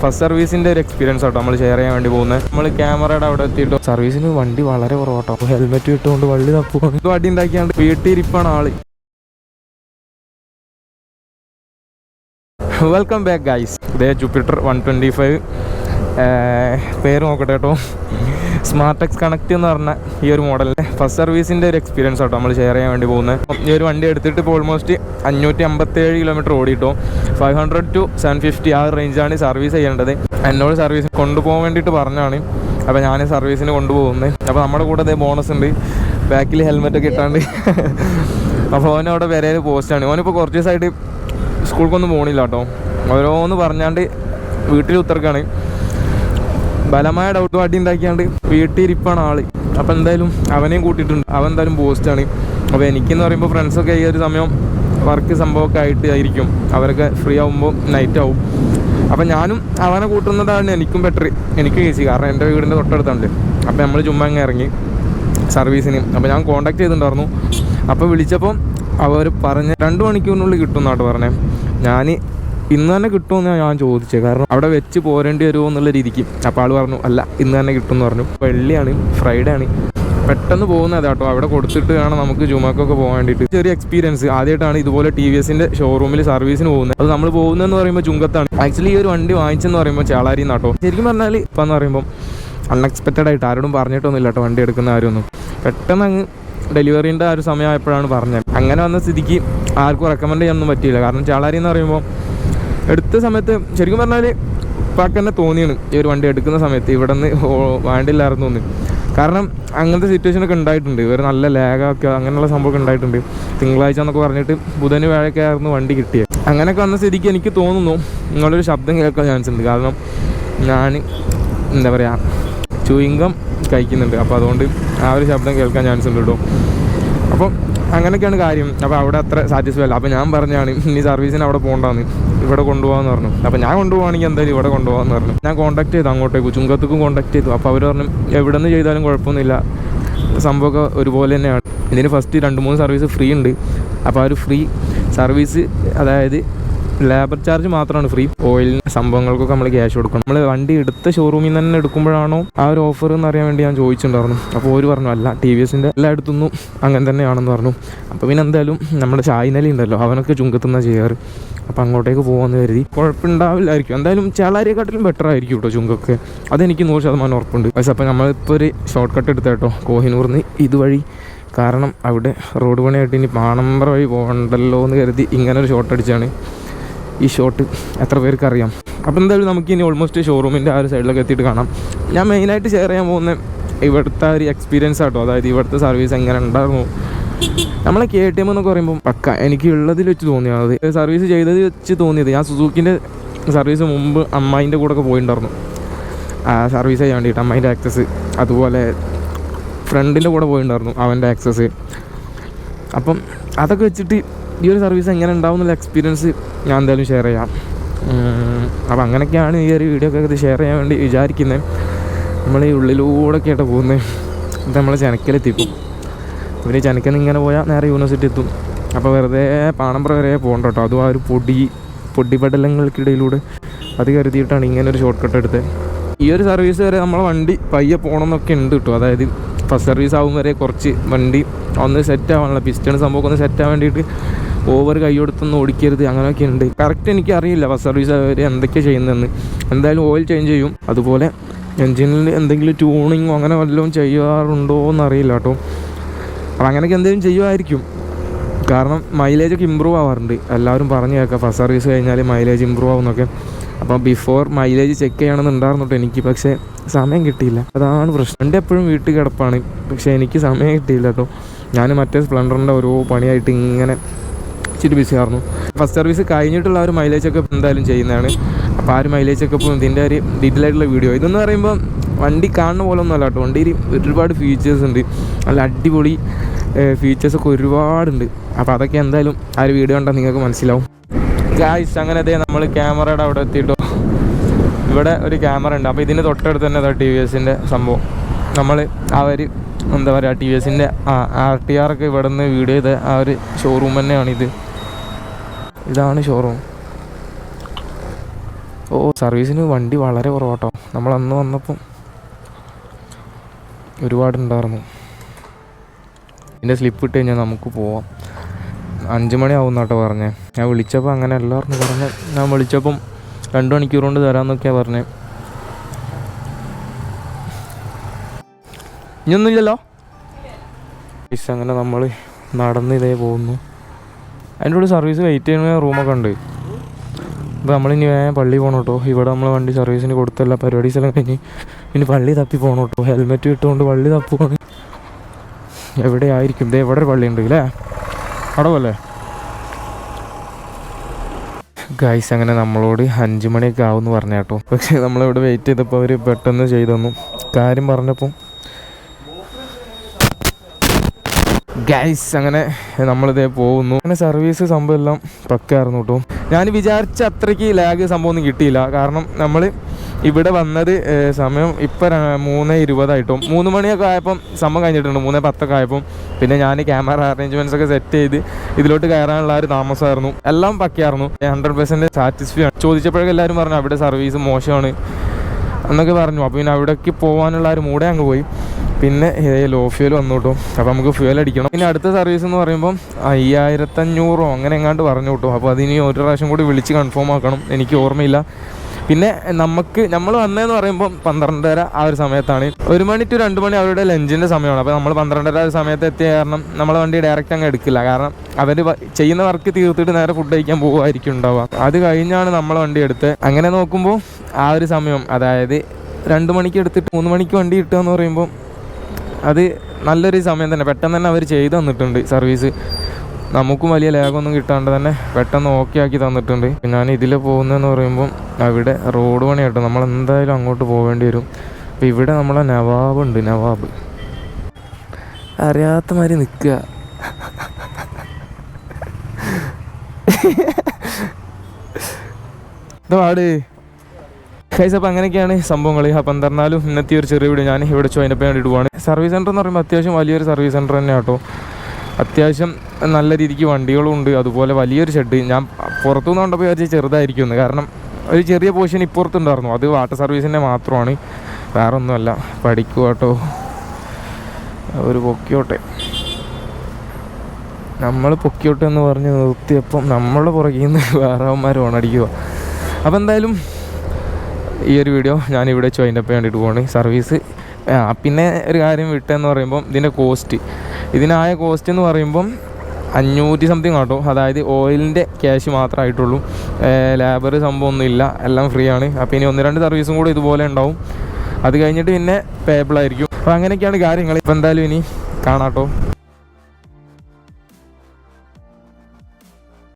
First സർവീസിന്റെ ഒരു experience ആട്ടോ നമ്മൾ ഷെയർ ചെയ്യാൻ വേണ്ടി പോകുന്നത് നമ്മൾ ക്യാമറയുടെ അവിടെ എത്തിയിട്ട് സർവീസിന് വണ്ടി വളരെ കുറവാട്ടോ. ഹെൽമെറ്റ് ഇട്ടുകൊണ്ട് വള്ളി തപ്പുവാണ്. വണ്ടി ഉണ്ടാക്കിയാണ്ട് വീട്ടിലിരിപ്പാണ് ആൾ. വെൽക്കം ബാക്ക് ഗൈസ് ഇതേ ജൂപ്പിറ്റർ വൺ ട്വന്റി ഫൈവ് പേര് നോക്കട്ടെ കേട്ടോ. സ്മാർട്ട് എക്സ് കണക്ട് എന്ന് പറഞ്ഞ ഈ ഒരു മോഡലിന്റെ ഫസ്റ്റ് സർവീസിന്റെ ഒരു എക്സ്പീരിയൻസ് ആട്ടോ നമ്മൾ ഷെയർ ചെയ്യാൻ വേണ്ടി പോകുന്നത് ഈ ഒരു വണ്ടി എടുത്തിട്ട് ഇപ്പോൾ ഓൾമോസ്റ്റ് അഞ്ഞൂറ്റി അമ്പത്തേഴ് kilometre ഓടിയിട്ടോ five hundred to seven fifty ആ റേഞ്ചാണ് സർവീസ് ചെയ്യേണ്ടത്. എന്നോട് സർവീസ് കൊണ്ടുപോകാൻ വേണ്ടിയിട്ട് പറഞ്ഞാണ്. അപ്പോൾ ഞാൻ സർവീസിന് കൊണ്ടുപോകുന്നത് അപ്പോൾ നമ്മുടെ കൂടെ അതേ ബോണസ് ഉണ്ട്. ബാക്കിൽ ഹെൽമെറ്റ് ഒക്കെ ഇട്ടാണ്ട്. അപ്പോൾ ഓൻ അവിടെ പോസ്റ്റാണ് ഓനിപ്പോൾ കുറച്ച് ദിവസമായിട്ട് സ്കൂൾക്കൊന്നും പോകണില്ല കേട്ടോ ഓരോന്ന് പറഞ്ഞാണ്ട് വീട്ടിൽ ഉത്തർക്കാണ് ബലമായ ഡൗട്ട് പാട്ടി ഉണ്ടാക്കിയാണ്ട് വീട്ടിലിരിപ്പാണ് ആൾ. അപ്പം എന്തായാലും അവനെയും കൂട്ടിയിട്ടുണ്ട്. അവൻ എന്തായാലും പോസ്റ്റാണ് അപ്പോൾ എനിക്കെന്ന് പറയുമ്പോൾ ഫ്രണ്ട്സൊക്കെ ഈ ഒരു സമയം വർക്ക് സംഭവമൊക്കെ ആയിട്ട് ആയിരിക്കും. അവരൊക്കെ ഫ്രീ ആവുമ്പോൾ നൈറ്റ് ആവും. അപ്പം ഞാനും അവനെ കൂട്ടുന്നതാണ് എനിക്കും ബെറ്റർ എനിക്ക് ഈസി കാരണം എന്റെ വീടിന്റെ തൊട്ടടുത്താണല്ലേ അപ്പോൾ നമ്മൾ ചുമ്മാ അങ്ങ് ഇറങ്ങി സർവീസിന് അപ്പോൾ ഞാൻ കോൺടാക്ട് ചെയ്തിട്ടുണ്ടായിരുന്നു. അപ്പോൾ വിളിച്ചപ്പം അവർ പറഞ്ഞ് രണ്ട് മണിക്കൂറിനുള്ളിൽ കിട്ടും എന്നാട്ട് പറഞ്ഞേ. ഞാൻ ഇന്ന് തന്നെ കിട്ടുമെന്ന് ഞാൻ ചോദിച്ചത് കാരണം അവിടെ വെച്ച് പോരേണ്ടി വരുമോ എന്നുള്ള രീതിക്ക്. അപ്പോൾ ആൾ പറഞ്ഞു അല്ല ഇന്ന് തന്നെ കിട്ടും എന്ന് പറഞ്ഞു. വെള്ളിയാണ് ഫ്രൈഡേ ആണ് പെട്ടെന്ന് പോകുന്നത് കേട്ടോ അവിടെ കൊടുത്തിട്ട് വേണം നമുക്ക് ജുമാക്കൊക്കെ പോകാൻ വേണ്ടിയിട്ട്. ചെറിയ എക്സ്പീരിയൻസ് ആദ്യമായിട്ടാണ് ഇതുപോലെ ടി വി എസിന്റെ ഷോറൂമിൽ സർവീസിന് പോകുന്നത്. അത് നമ്മൾ പോകുന്നതെന്ന് പറയുമ്പോൾ ചുങ്കത്താണ്. ആക്ച്വലി ഈ ഒരു വണ്ടി വാങ്ങിച്ചെന്ന് പറയുമ്പോൾ ചേളാരി നാട്ടോ ശരിക്കും പറഞ്ഞാൽ ഇപ്പം എന്ന് പറയുമ്പോൾ അൺഎക്സ്പെക്റ്റഡ് ആയിട്ട് ആരോടും പറഞ്ഞിട്ടൊന്നുമില്ല കേട്ടോ വണ്ടി എടുക്കുന്ന ആരൊന്നും പെട്ടെന്ന് അങ്ങ് ഡെലിവറിന്റെ ആ ഒരു സമയമായപ്പോഴാണ് പറഞ്ഞത്. അങ്ങനെ വന്ന സ്ഥിതിക്ക് ആർക്കും റെക്കമെൻഡ് ചെയ്യാനൊന്നും പറ്റിയില്ല. കാരണം ചാളാരി എന്ന് പറയുമ്പോൾ എടുത്ത സമയത്ത് ശരിക്കും പറഞ്ഞാൽ ഉപ്പാക്ക് തന്നെ തോന്നിയാണ് ഈ ഒരു വണ്ടി എടുക്കുന്ന സമയത്ത് ഇവിടെ നിന്ന് വേണ്ടില്ലായിരുന്നു തോന്നി കാരണം അങ്ങനത്തെ സിറ്റുവേഷനൊക്കെ ഉണ്ടായിട്ടുണ്ട്. ഇവർ നല്ല ലാഗൊക്കെ അങ്ങനെയുള്ള സംഭവമൊക്കെ ഉണ്ടായിട്ടുണ്ട്. തിങ്കളാഴ്ച എന്നൊക്കെ പറഞ്ഞിട്ട് ബുധന് വേഴൊക്കെ ആയിരുന്നു വണ്ടി കിട്ടിയത്. അങ്ങനെയൊക്കെ വന്ന സ്ഥിതിക്ക് എനിക്ക് തോന്നുന്നു നിങ്ങളൊരു ശബ്ദം കേൾക്കാൻ ചാൻസ് ഉണ്ട്. കാരണം ഞാൻ എന്താ പറയുക ചൂയിങ്കം കഴിക്കുന്നുണ്ട്. അപ്പോൾ അതുകൊണ്ട് ആ ഒരു ശബ്ദം കേൾക്കാൻ ചാൻസ് ഉണ്ട് കേട്ടോ അപ്പം അങ്ങനെയൊക്കെയാണ് കാര്യം. അപ്പോൾ അവിടെ അത്ര സാറ്റിസ്ഫൈ അല്ല. അപ്പോൾ ഞാൻ പറഞ്ഞാണ് ഇനി സർവീസിന് അവിടെ പോകണ്ടെന്ന് ഇവിടെ കൊണ്ടുപോകാന്ന് പറഞ്ഞു. അപ്പോൾ ഞാൻ കൊണ്ടുപോകുകയാണെങ്കിൽ എന്തായാലും ഇവിടെ കൊണ്ടുപോകാന്ന് പറഞ്ഞു. ഞാൻ കോൺടാക്ട് ചെയ്തു അങ്ങോട്ടേക്ക് ചുങ്കത്തേക്കും കോൺടാക്ട് ചെയ്തു. അപ്പോൾ അവർ പറഞ്ഞു എവിടെ നിന്ന് ചെയ്താലും കുഴപ്പമൊന്നുമില്ല. സംഭവമൊക്കെ ഒരുപോലെ തന്നെയാണ്. ഇതിന് ഫസ്റ്റ് രണ്ട് മൂന്ന് സർവീസ് ഫ്രീ ഉണ്ട്. അപ്പോൾ ആ ഒരു ഫ്രീ സർവീസ് അതായത് ലേബർ ചാർജ് മാത്രമാണ് ഫ്രീ ഓയിലിന് സംഭവങ്ങൾക്കൊക്കെ നമ്മൾ ക്യാഷ് കൊടുക്കണം. നമ്മൾ വണ്ടി എടുത്ത ഷോറൂമിൽ നിന്ന് തന്നെ എടുക്കുമ്പോഴാണോ ആ ഒരു ഓഫർ എന്ന് അറിയാൻ വേണ്ടി ഞാൻ ചോദിച്ചിട്ടുണ്ടായിരുന്നു. അപ്പോൾ ഒരു പറഞ്ഞു അല്ല ടി വി എസിന്റെ എല്ലായിടത്തുനിന്നും അങ്ങനെ തന്നെയാണെന്ന് പറഞ്ഞു. അപ്പോൾ പിന്നെ എന്തായാലും നമ്മുടെ ചായനലി ഉണ്ടല്ലോ അവനൊക്കെ ചുങ്കത്തുന്ന ചെയ്യാറ്. അപ്പോൾ അങ്ങോട്ടേക്ക് പോകാമെന്ന് കരുതി. കുഴപ്പമുണ്ടാവില്ലായിരിക്കും. എന്തായാലും ചേളാരിയെക്കാട്ടിലും ബെറ്റർ ആയിരിക്കും കേട്ടോ ചുങ്കൊക്കെ. അതെനിക്ക് നൂറ് ശതമാനം ഉറപ്പുണ്ട്. പക്ഷേ അപ്പോൾ നമ്മളിപ്പോൾ ഒരു ഷോർട്ട് കട്ട് എടുത്ത കേട്ടോ കോഹിനൂർന്ന് ഇതുവഴി. കാരണം അവിടെ റോഡ് പണിയായിട്ട് ഇനി പാണമ്പറ വഴി പോകണ്ടല്ലോ എന്ന് കരുതി ഇങ്ങനെ ഒരു അടിച്ചാണ്. ഈ ഷോട്ട് എത്ര പേർക്ക് അറിയാം അപ്പോൾ എന്തായാലും നമുക്ക് ഇനി ഓൾമോസ്റ്റ് ഷോറൂമിന്റെ ആ ഒരു സൈഡിലൊക്കെ എത്തിയിട്ട് കാണാം. ഞാൻ മെയിനായിട്ട് ഷെയർ ചെയ്യാൻ പോകുന്ന ഇവിടുത്തെ ഒരു എക്സ്പീരിയൻസ് ആട്ടോ. അതായത് ഇവിടുത്തെ സർവീസ് എങ്ങനെ ഉണ്ടായിരുന്നു. നമ്മളെ കെ ടി എം എന്നൊക്കെ പറയുമ്പോൾ പക്ക എനിക്ക് ഉള്ളതിൽ വെച്ച് തോന്നിയത് സർവീസ് ചെയ്തത് വെച്ച് തോന്നിയത് ഞാൻ സുസൂക്കിന്റെ സർവീസ് മുമ്പ് അമ്മായിന്റെ കൂടെ ഒക്കെ പോയിട്ടുണ്ടായിരുന്നു സർവീസ് ചെയ്യാൻ വേണ്ടിയിട്ട് അമ്മായിന്റെ ആക്സസ് അതുപോലെ ഫ്രണ്ടിന്റെ കൂടെ പോയിട്ടുണ്ടായിരുന്നു അവന്റെ ആക്സസ് അപ്പം അതൊക്കെ വെച്ചിട്ട് ഈ ഒരു സർവീസ് എങ്ങനെ ഉണ്ടാവും എന്നുള്ള എക്സ്പീരിയൻസ് ഞാൻ എന്തായാലും ഷെയർ ചെയ്യാം. അപ്പോൾ അങ്ങനെയൊക്കെയാണ് ഈ ഒരു വീഡിയോ ഒക്കെ ഷെയർ ചെയ്യാൻ വേണ്ടി വിചാരിക്കുന്നത് നമ്മൾ ഈ ഉള്ളിലൂടെ ഒക്കെയായിട്ട് പോകുന്നത് ഇത് നമ്മളെ ചെനക്കലെത്തിക്കും. ഇവർ ചെനക്കൽ ഇങ്ങനെ പോയാൽ നേരെ യൂണിവേഴ്സിറ്റി എത്തും അപ്പോൾ വെറുതെ പാണമ്പ്ര വരെ പോകണ്ട കേട്ടോ. അതും ആ ഒരു പൊടി പൊടിപടലങ്ങൾക്കിടയിലൂടെ. അത് കരുതിയിട്ടാണ് ഇങ്ങനെ ഒരു ഷോർട്ട് കട്ട് എടുത്തത് ഈ ഒരു സർവീസ് വരെ നമ്മളെ വണ്ടി പയ്യെ പോകണം എന്നൊക്കെ ഉണ്ട് കേട്ടോ. അതായത് ഫസ്റ്റ് സർവീസ് ആവും വരെ കുറച്ച് വണ്ടി. ഒന്ന് സെറ്റ് ആവാനുള്ള പിസ്റ്റൺ സംഭവം ഒന്ന് സെറ്റ് ആവാൻ വേണ്ടിയിട്ട് ഓവർ കൈ കൊടുത്തൊന്നും ഓടിക്കരുത്. അങ്ങനെയൊക്കെ ഉണ്ട്. കറക്റ്റ് എനിക്ക് അറിയില്ല ഫസ്റ്റ് സർവീസ് അവർ എന്തൊക്കെയാണ് ചെയ്യുന്നതെന്ന്. എന്തായാലും ഓയിൽ ചേഞ്ച് ചെയ്യും. അതുപോലെ എൻജിനിൽ എന്തെങ്കിലും ട്യൂണിങ്ങോ അങ്ങനെ വല്ലതും ചെയ്യാറുണ്ടോ എന്നറിയില്ല കേട്ടോ. അപ്പോൾ അങ്ങനെയൊക്കെ എന്തെങ്കിലും ചെയ്യുമായിരിക്കും കാരണം മൈലേജൊക്കെ ഇമ്പ്രൂവ് ആവാറുണ്ട്. എല്ലാവരും പറഞ്ഞു കേൾക്കാം ഫസ്റ്റ് സർവീസ് കഴിഞ്ഞാൽ മൈലേജ് ഇമ്പ്രൂവ് ആവുന്നൊക്കെ. അപ്പോൾ ബിഫോർ മൈലേജ് ചെക്ക് ചെയ്യണമെന്നുണ്ടായിരുന്നു എനിക്ക് പക്ഷേ സമയം കിട്ടിയില്ല. അതാണ് പ്രശ്നം. എന്റെ എപ്പോഴും വീട്ടിൽ കിടപ്പാണ് പക്ഷേ എനിക്ക് സമയം കിട്ടിയില്ല കേട്ടോ. ഞാൻ മറ്റേ സ്പ്ലെൻഡറിന്റെ ഓരോ പണിയായിട്ട് ഇങ്ങനെ ഇച്ചിരി ബിസി ആയിരുന്നു. ഫസ്റ്റ് സർവീസ് കഴിഞ്ഞിട്ടുള്ള ഒരു മൈലേജ് ഒക്കെ എന്തായാലും ചെയ്യുന്നതാണ്. അപ്പോൾ ആ ഒരു മൈലേജ് ഒക്കെ ഇതിന്റെ ഒരു ഡീറ്റെയിൽ ആയിട്ടുള്ള വീഡിയോ ഇതെന്ന് പറയുമ്പോൾ വണ്ടി കാണുന്ന പോലെ ഒന്നും അല്ല കേട്ടോ. വണ്ടിയിൽ ഒരുപാട് ഫീച്ചേഴ്സ് ഉണ്ട്. നല്ല അടിപൊളി ഫീച്ചേഴ്സൊക്കെ ഒരുപാടുണ്ട്. അപ്പോൾ അതൊക്കെ എന്തായാലും ആ ഒരു വീഡിയോ കണ്ടാൽ നിങ്ങൾക്ക് മനസ്സിലാവും. ഗായ്സ് അങ്ങനെ അതേ നമ്മൾ ക്യാമറയുടെ അവിടെ എത്തിയിട്ടോ. ഇവിടെ ഒരു ക്യാമറ ഉണ്ട്. അപ്പോൾ ഇതിന്റെ തൊട്ടടുത്ത് തന്നെ ടി വി എസിന്റെ സംഭവം. നമ്മൾ അവർ എന്താ പറയുക ടി വി എസിന്റെ ആർ ടി ആർ ഒക്കെ ഇവിടെ നിന്ന് വീഡിയോ ചെയ്ത ആ ഒരു ഷോറൂം തന്നെയാണ് ഇത്. ഇതാണ് ഷോറൂം ഓ സർവീസിന് വണ്ടി വളരെ കുറവാട്ടോ. നമ്മൾ അന്ന് വന്നപ്പം ഒരുപാടുണ്ടായിരുന്നു. ഇതിന്റെ സ്ലിപ്പ് ഇട്ട് കഴിഞ്ഞാൽ നമുക്ക് പോവാം. അഞ്ച് മണിയാവും കേട്ടോ പറഞ്ഞേ. ഞാൻ വിളിച്ചപ്പോൾ അങ്ങനെ എല്ലാവർക്കും പറഞ്ഞ് ഞാൻ വിളിച്ചപ്പം രണ്ട് മണിക്കൂർ കൊണ്ട് തരാമെന്നൊക്കെയാണ് പറഞ്ഞത് ഇനിയൊന്നുമില്ലല്ലോ? പൈസ അങ്ങനെ നമ്മൾ നടന്ന് ഇതേ പോകുന്നു. അതിന്റെ കൂടെ സർവീസ് വെയിറ്റ് ചെയ്യുന്ന റൂമൊക്കെ ഉണ്ട്. അപ്പോൾ നമ്മളിനി വേഗം പള്ളി പോകണം കേട്ടോ. ഇവിടെ നമ്മൾ വണ്ടി സർവീസിന് കൊടുത്തല്ല പരിപാടീസ് എല്ലാം കഴിഞ്ഞ് ഇനി പള്ളി തപ്പി പോകണം കേട്ടോ. ഹെൽമെറ്റ് ഇട്ടുകൊണ്ട് പള്ളി തപ്പുകയാണ് എവിടെ ആയിരിക്കും ഇതേ എവിടെ ഒരു പള്ളി ഉണ്ട് അല്ലേ പോലെ ഗൈസ് അങ്ങനെ നമ്മളോട് അഞ്ച് മണിയൊക്കെ ആവും എന്ന് പറഞ്ഞ കേട്ടോ. പക്ഷേ നമ്മളിവിടെ വെയിറ്റ് ചെയ്തപ്പോൾ അവർ പെട്ടെന്ന് ചെയ്തുന്ന് കാര്യം പറഞ്ഞപ്പം ഗൈസ് അങ്ങനെ നമ്മളിതേ പോകുന്നു. അങ്ങനെ സർവീസ് സംഭവം എല്ലാം പക്കായിരുന്നു കേട്ടോ. ഞാൻ വിചാരിച്ച അത്രയ്ക്ക് ലാഗ് സംഭവം ഒന്നും കിട്ടിയില്ല. കാരണം നമ്മൾ ഇവിടെ വന്നത് സമയം ഇപ്പം മൂന്ന് ഇരുപതായിട്ടും. മൂന്ന് മണിയൊക്കെ ആയപ്പം സമയം കഴിഞ്ഞിട്ടുണ്ട്. മൂന്ന് പത്തൊക്കെ ആയപ്പം പിന്നെ ഞാൻ ക്യാമറ അറേഞ്ച്മെന്റ്സ് ഒക്കെ സെറ്റ് ചെയ്ത് ഇതിലോട്ട് കയറാനുള്ള ഒരു താമസമായിരുന്നു എല്ലാം പക്കയായിരുന്നു. ഹൺഡ്രഡ് പെർസെന്റ് സാറ്റിസ്ഫൈ ആണ്. ചോദിച്ചപ്പോഴൊക്കെ എല്ലാവരും പറഞ്ഞു അവിടെ സർവീസ് മോശമാണ്. എന്നൊക്കെ പറഞ്ഞു. അപ്പോൾ പിന്നെ അവിടേക്ക് പോകാനുള്ള ഒരു മൂടെ അങ്ങ് പോയി. പിന്നെ ലോ ഫ്യൂൽ വന്നു കേട്ടോ. അപ്പോൾ നമുക്ക് ഫ്യൂൽ അടിക്കണം. പിന്നെ അടുത്ത സർവീസ് എന്ന് പറയുമ്പം അയ്യായിരത്തഞ്ഞൂറോ അങ്ങനെ എങ്ങാണ്ട് പറഞ്ഞു കേട്ടോ. അപ്പോൾ അതിനി ഒരു പ്രാവശ്യം കൂടി വിളിച്ച് കൺഫേം ആക്കണം. എനിക്ക് ഓർമ്മയില്ല. പിന്നെ നമുക്ക് നമ്മൾ വന്നതെന്ന് പറയുമ്പോൾ പന്ത്രണ്ടര ആ ഒരു സമയത്താണ്. ഒരു മണി ടു രണ്ട് മണി അവരുടെ ലഞ്ചിന്റെ സമയമാണ്. അപ്പോൾ നമ്മൾ പന്ത്രണ്ടര ആ സമയത്ത് എത്തിയ കാരണം നമ്മളെ വണ്ടി ഡയറക്റ്റ് അങ്ങ് എടുക്കില്ല. കാരണം അവർ ചെയ്യുന്ന വർക്ക് തീർത്തിട്ട് നേരെ ഫുഡ് കഴിക്കാൻ പോകുമായിരിക്കും ഉണ്ടാവുക. അത് കഴിഞ്ഞാണ് നമ്മളെ വണ്ടി എടുത്ത്. അങ്ങനെ നോക്കുമ്പോൾ ആ ഒരു സമയം അതായത് രണ്ട് മണിക്ക് എടുത്തിട്ട് മൂന്ന് മണിക്ക് വണ്ടി കിട്ടുക എന്ന് പറയുമ്പോൾ അത് നല്ലൊരു സമയം തന്നെ. പെട്ടെന്ന് തന്നെ അവർ ചെയ്തു തന്നിട്ടുണ്ട് സർവീസ് നമുക്കും വലിയ ലാഗൊന്നും കിട്ടാണ്ട് തന്നെ പെട്ടെന്ന് ഓക്കെ ആക്കി തന്നിട്ടുണ്ട്. ഞാൻ ഇതിൽ പോകുന്നതെന്ന് പറയുമ്പം അവിടെ റോഡ് പണി കേട്ടോ നമ്മൾ എന്തായാലും അങ്ങോട്ട് പോകേണ്ടി വരും. അപ്പോൾ ഇവിടെ നമ്മളെ നവാബ് ഉണ്ട് നവാബ്. അറിയാത്ത മാതിരി നിൽക്കുക. ഇതാട് കൈസ് അപ്പോൾ അങ്ങനെയൊക്കെയാണ് സംഭവങ്ങൾ അപ്പം എന്തായിരുന്നാലും ഇന്നത്തെ ഒരു ചെറിയ വീഡിയോ ഞാൻ ഇവിടെ ചോദിനപ്പോൾ വേണ്ടിയിട്ട് പോവാണ്. സർവീസ് സെന്റർ എന്ന് പറയുമ്പോൾ അത്യാവശ്യം വലിയൊരു സർവീസ് സെന്റർ തന്നെ കേട്ടോ അത്യാവശ്യം നല്ല രീതിക്ക് വണ്ടികളും ഉണ്ട് അതുപോലെ വലിയൊരു ഷെഡ് ഞാൻ പുറത്തുനിന്ന് കണ്ടപ്പോൾ വിചാരിച്ചാൽ ചെറുതായിരിക്കും എന്ന്. കാരണം ഒരു ചെറിയ പോർഷൻ ഇപ്പുറത്തുണ്ടായിരുന്നു. അത് വാട്ടർ സർവീസിന്റെ മാത്രമാണ്. വേറെ ഒന്നുമല്ല പഠിക്കുക കേട്ടോ. ഒരു പൊക്കിയോട്ടെ നമ്മൾ പൊക്കിയോട്ടെ എന്ന് പറഞ്ഞ് നിർത്തിയപ്പം നമ്മളുടെ പുറകിൽ നിന്ന് വേറെ അവന്മാർ ഓണടിക്കുക അപ്പോൾ എന്തായാലും ഈ ഒരു വീഡിയോ ഞാൻ ഇവിടെ ചോയിന്റെ ഒപ്പം വേണ്ടിയിട്ട് പോകണേ സർവീസ് പിന്നെ ഒരു കാര്യം വിട്ടെന്ന് പറയുമ്പം ഇതിന്റെ കോസ്റ്റ് ഇതിനായ കോസ്റ്റ് എന്ന് പറയുമ്പം അഞ്ഞൂറ്റി സംതിങ് ആട്ടോ. അതായത് ഓയിലിന്റെ ക്യാഷ് മാത്രമായിട്ടുള്ളൂ ലേബർ സംഭവം ഒന്നുമില്ല എല്ലാം ഫ്രീ ആണ്. അപ്പോൾ ഇനി ഒന്ന് രണ്ട് സർവീസും കൂടെ ഇതുപോലെ ഉണ്ടാവും. അത് കഴിഞ്ഞിട്ട് പിന്നെ പേബിളായിരിക്കും അപ്പോൾ അങ്ങനെയൊക്കെയാണ് കാര്യങ്ങൾ ഇപ്പോൾ എന്തായാലും ഇനി കാണാട്ടോ.